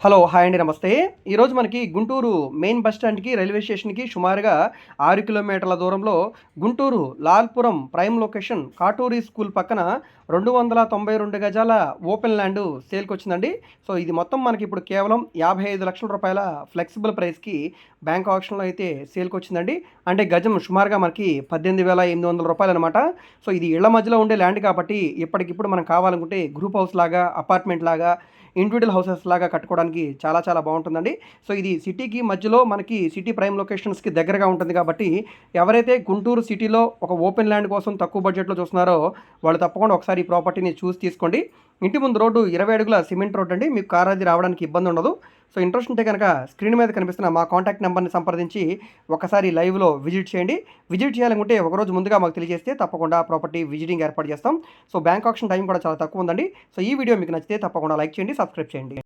Hello hi అండి నమస్తే. ఈరోజు మనకి గుంటూరు మెయిన్ బస్ స్టాండ్కి రైల్వే స్టేషన్కి సుమారుగా ఆరు కిలోమీటర్ల దూరంలో Guntur Lalpuram prime location Katuri school పక్కన రెండు వందల తొంభై రెండు గజాల ఓపెన్ ల్యాండ్ సేల్కి వచ్చిందండి సో ఇది మొత్తం మనకి ఇప్పుడు కేవలం యాభై ఐదు లక్షల రూపాయల ఫ్లెక్సిబుల్ ప్రైస్కి బ్యాంక్ ఆప్షన్లో అయితే సేల్కి వచ్చిందండి అంటే గజం సుమారుగా మనకి పద్దెనిమిది వేల ఎనిమిది వందల రూపాయలు అనమాట సో ఇది ఇళ్ళ మధ్యలో ఉండే ల్యాండ్ కాబట్టి ఇప్పటికిప్పుడు మనం కావాలనుకుంటే గ్రూప్ హౌస్ లాగా అపార్ట్మెంట్ లాగా ఇండివిజువల్ హౌసెస్ లాగా కట్టుకోవడానికి చాలా చాలా బాగుంటుందండి. సో ఇది సిటీకి మధ్యలో మనకి సిటీ ప్రైమ్ లొకేషన్స్కి దగ్గరగా ఉంటుంది కాబట్టి ఎవరైతే గుంటూరు సిటీలో ఒక ఓపెన్ ల్యాండ్ కోసం తక్కువ బడ్జెట్లో చూస్తున్నారో వాళ్ళు తప్పకుండా ఒకసారి ఈ ప్రాపర్టీని చూసి తీసుకోండి. ఇంటి ముందు రోడ్డు ఇరవై అడుగుల సిమెంట్ రోడ్ అండి. మీకు కార్ అది రావడానికి ఇబ్బంది ఉండదు. సో ఇంట్రెస్ట్ ఉంటే కనుక స్క్రీన్ మీద కనిపిస్తున్న మా కాంటాక్ట్ నెంబర్ని సంప్రదించి ఒకసారి లైవ్లో విజిట్ చేయండి. విజిట్ చేయాలనుకుంటే ఒకరోజు ముందుగా మాకు తెలియజేస్తే తప్పకుండా ప్రాపర్టీ విజిటింగ్ ఏర్పాటు చేస్తాం. సో బ్యాంక్ ఆప్షన్ టైం కూడా చాలా తక్కువ ఉందండి. సో ఈ వీడియో మీకు నచ్చితే తప్పకుండా లైక్ చేయండి సబ్స్క్రైబ్ చేయండి.